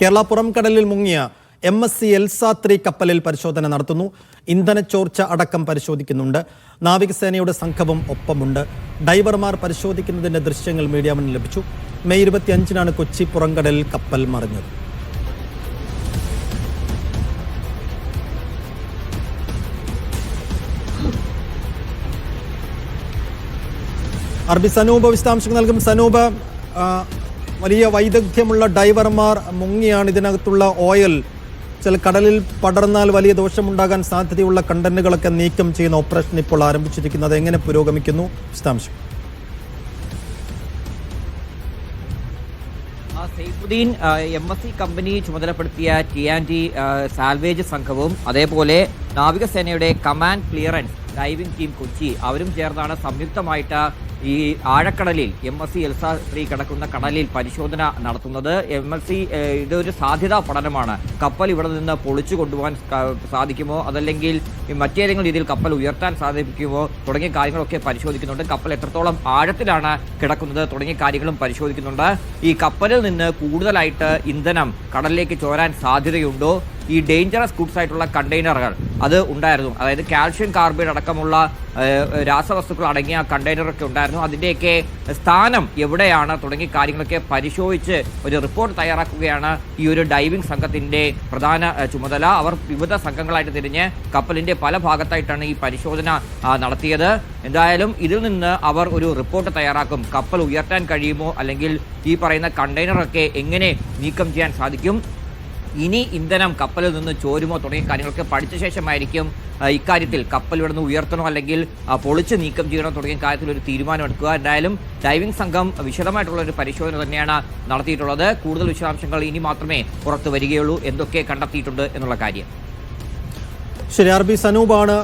കേരള പുറംകടലിൽ മുങ്ങിയ M S C Elsa three കപ്പലിൽ പരിശോധന നടത്തുന്നു. ഇന്ധന ചോർച്ച അടക്കം പരിശോധിക്കുന്നുണ്ട്. നാവികസേനയുടെ സംഘവും ഒപ്പമുണ്ട്. ഡൈവർമാർ പരിശോധിക്കുന്നതിന്റെ ദൃശ്യങ്ങൾ മീഡിയ മുന്നിൽ ലഭിച്ചു. മെയ് ഇരുപത്തിയഞ്ചിനാണ് കൊച്ചി പുറംകടലിൽ കപ്പൽ മറിഞ്ഞത്. അർബി സനൂപ് വിശദാംശങ്ങൾ നൽകും. സനൂപ് വലിയ വൈദഗ്ധ്യമുള്ള ഡൈവർമാർ മുങ്ങിയാണ് ഇതിനകത്തുള്ള ഓയിൽ. ചില കടലിൽ പടർന്നാൽ വലിയ ദോഷമുണ്ടാകാൻ സാധ്യതയുള്ള കണ്ടന്റുകളൊക്കെ നീക്കം ചെയ്യുന്ന ഓപ്പറേഷൻ ഇപ്പോൾ ആരംഭിച്ചിരിക്കുന്നത്. എങ്ങനെ പുരോഗമിക്കുന്നു? വിശദാംശം. ആ, Saifuddin M S C company ചുമതലപ്പെടുത്തിയ ടി ആൻഡ് ടി സാൽവേജ് സംഘവും അതേപോലെ നാവികസേനയുടെ command clearance diving team Kochi അവരും ചേർന്നാണ് സംയുക്തമായിട്ട് ഈ ആഴക്കടലിൽ M S C Elsa three കിടക്കുന്ന കടലിൽ പരിശോധന നടത്തുന്നത്. എം എസ് സി ഇതൊരു സാധ്യതാ പഠനമാണ്. കപ്പൽ ഇവിടെ നിന്ന് പൊളിച്ചു കൊണ്ടുപോകാൻ സാധിക്കുമോ? അതല്ലെങ്കിൽ മറ്റേതെങ്കിലും രീതിയിൽ കപ്പൽ ഉയർത്താൻ സാധിക്കുമോ? തുടങ്ങിയ കാര്യങ്ങളൊക്കെ പരിശോധിക്കുന്നുണ്ട്. കപ്പൽ എത്രത്തോളം ആഴത്തിലാണ് കിടക്കുന്നത് തുടങ്ങിയ കാര്യങ്ങളും പരിശോധിക്കുന്നുണ്ട്. ഈ കപ്പലിൽ നിന്ന് കൂടുതലായിട്ട് ഇന്ധനം കടലിലേക്ക് ചോരാൻ സാധ്യതയുണ്ടോ? ഈ ഡേഞ്ചറസ് ഗുഡ്സ് ആയിട്ടുള്ള കണ്ടെയ്നറുകൾ അത് ഉണ്ടായിരുന്നു. അതായത് കാൽഷ്യം കാർബൈഡ് അടക്കമുള്ള രാസവസ്തുക്കൾ അടങ്ങിയ കണ്ടെയ്നറൊക്കെ ഉണ്ടായിരുന്നു. അതിന്റെയൊക്കെ സ്ഥാനം എവിടെയാണ് തുടങ്ങിയ കാര്യങ്ങളൊക്കെ പരിശോധിച്ച് ഒരു റിപ്പോർട്ട് തയ്യാറാക്കുകയാണ് ഈ ഒരു ഡൈവിംഗ് സംഘത്തിന്റെ പ്രധാന ചുമതല. അവർ വിവിധ സംഘങ്ങളായിട്ട് തിരിഞ്ഞ് കപ്പലിന്റെ പല ഭാഗത്തായിട്ടാണ് ഈ പരിശോധന നടത്തിയത്. എന്തായാലും ഇതിൽ നിന്ന് അവർ ഒരു റിപ്പോർട്ട് തയ്യാറാക്കും. കപ്പൽ ഉയർത്താൻ കഴിയുമോ? അല്ലെങ്കിൽ ഈ പറയുന്ന കണ്ടെയ്നറൊക്കെ എങ്ങനെ നീക്കം ചെയ്യാൻ സാധിക്കും? ഇനി ഇന്ധനം കപ്പലിൽ നിന്ന് ചോരുമോ തുടങ്ങിയ കാര്യങ്ങളൊക്കെ പഠിച്ച ശേഷമായിരിക്കും ഇക്കാര്യത്തിൽ കപ്പൽ ഇവിടുന്ന് ഉയർത്തണോ അല്ലെങ്കിൽ പൊളിച്ച് നീക്കം ചെയ്യണോ തുടങ്ങിയ കാര്യത്തിൽ ഒരു തീരുമാനം എടുക്കുക. എന്തായാലും ഡൈവിംഗ് സംഘം വിശദമായിട്ടുള്ള ഒരു പരിശോധന തന്നെയാണ് നടത്തിയിട്ടുള്ളത്. കൂടുതൽ വിശദാംശങ്ങൾ ഇനി മാത്രമേ പുറത്തു വരികയുള്ളൂ. എന്തൊക്കെ കണ്ടെത്തിയിട്ടുണ്ട് എന്നുള്ള കാര്യം. ശരി ബി സനൂപാണ്